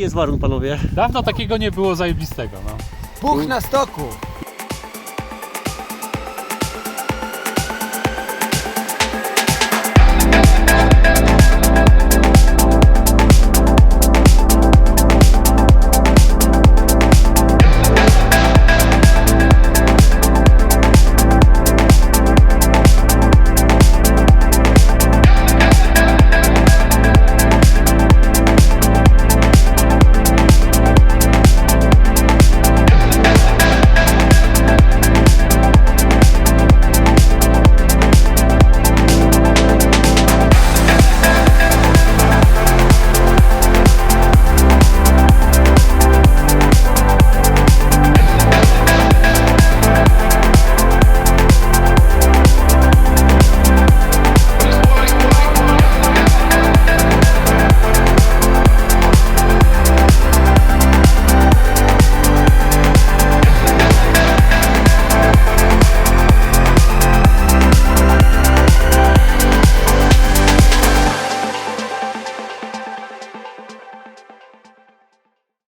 Jaki jest warun, panowie? Dawno takiego nie było zajebistego, no. Puch na stoku.